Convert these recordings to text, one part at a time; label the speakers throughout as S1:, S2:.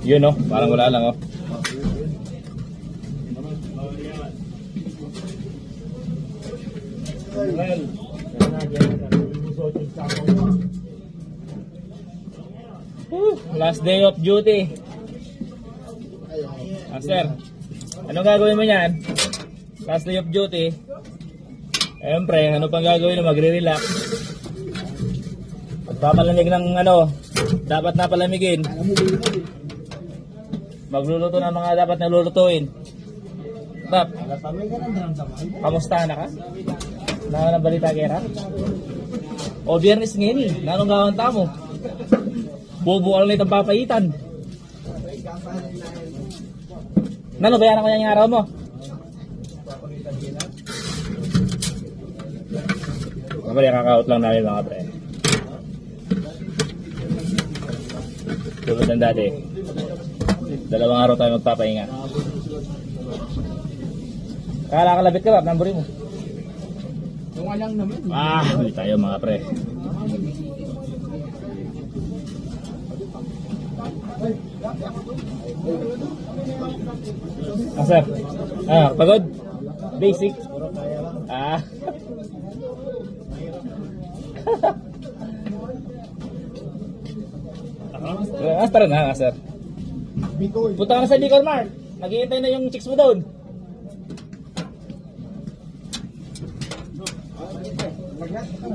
S1: Yun oh, parang wala lang oh. Last day of duty. Master, ano gagawin mo yan? Last day of duty. Siyempre, ano pang gagawin mo? Magre-relax. Pagpapalamig ng ano, dapat na palamigin. Magluluto ng mga dapat na lulutuin. Tap, kamusta na ka? Na ng balita kera? O biyernes ngayon eh, nanong gawang tamo? Bubuo lang itong papaitan. Nano, bayaran ko yan yung araw mo? Mamaya kakaut lang namin mga pre. Tulad ng dati. Dalawang araw tayo magpapahinga. Kala kalabit ka ba? Namburin mo.
S2: Yung alang naman.
S1: Ah, huli tayo mga pre. Ah, sir. Ah, pagod? Basic? Ah. Ah, tara na, ah, sir.
S2: Bicol.
S1: Punta ka na sa Bicol Mart. Naghihintay na yung chicks mo doon.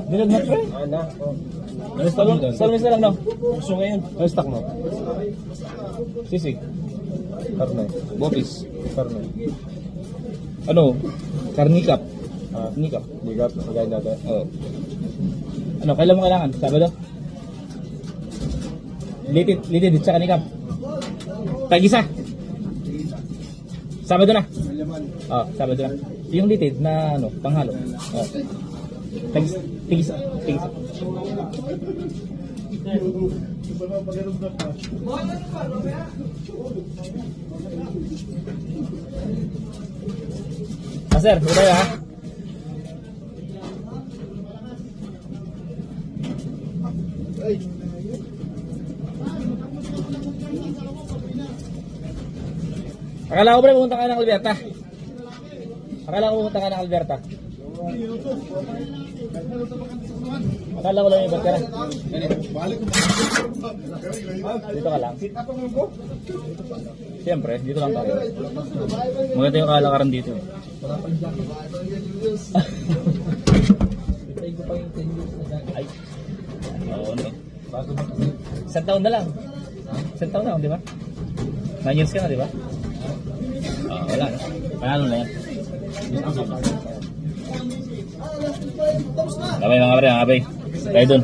S1: Dilag na pre.
S2: Ano?
S1: Salon, salon isa lang no.
S2: Gusto ngayon. Ano stock mo?
S1: Sisig.
S2: Karne.
S1: Bopis.
S2: Karne.
S1: Ano? Karnikap.
S2: Ah,
S1: Karnikap.
S2: ligat. Magayin natin.
S1: Oo. Ano, kailan mo kailangan? Sabado? Litid, litid, at saka nikap. Tag-isa. Sabado na. Oo, Sabado na. Yung litid na ano, panghalo. Oo. Tag-isa. Tig-isa. Tig-isa. Ah, sir, ito tayo ha. Akala ko pre, pumunta ka ng Alberta. Akala ko pumunta ka ng Alberta. Akala ko lang yung na. Dito ka lang. Siyempre, dito lang tayo. Maganda yung kalakaran dito. eh. Ay. Oo, no. Isang taon na lang. Isang taon na, di ba? Nine years ka na, di ba? Ah, wala na. Panalo na yan. Labay mga pre, mga pre. Kayo dun.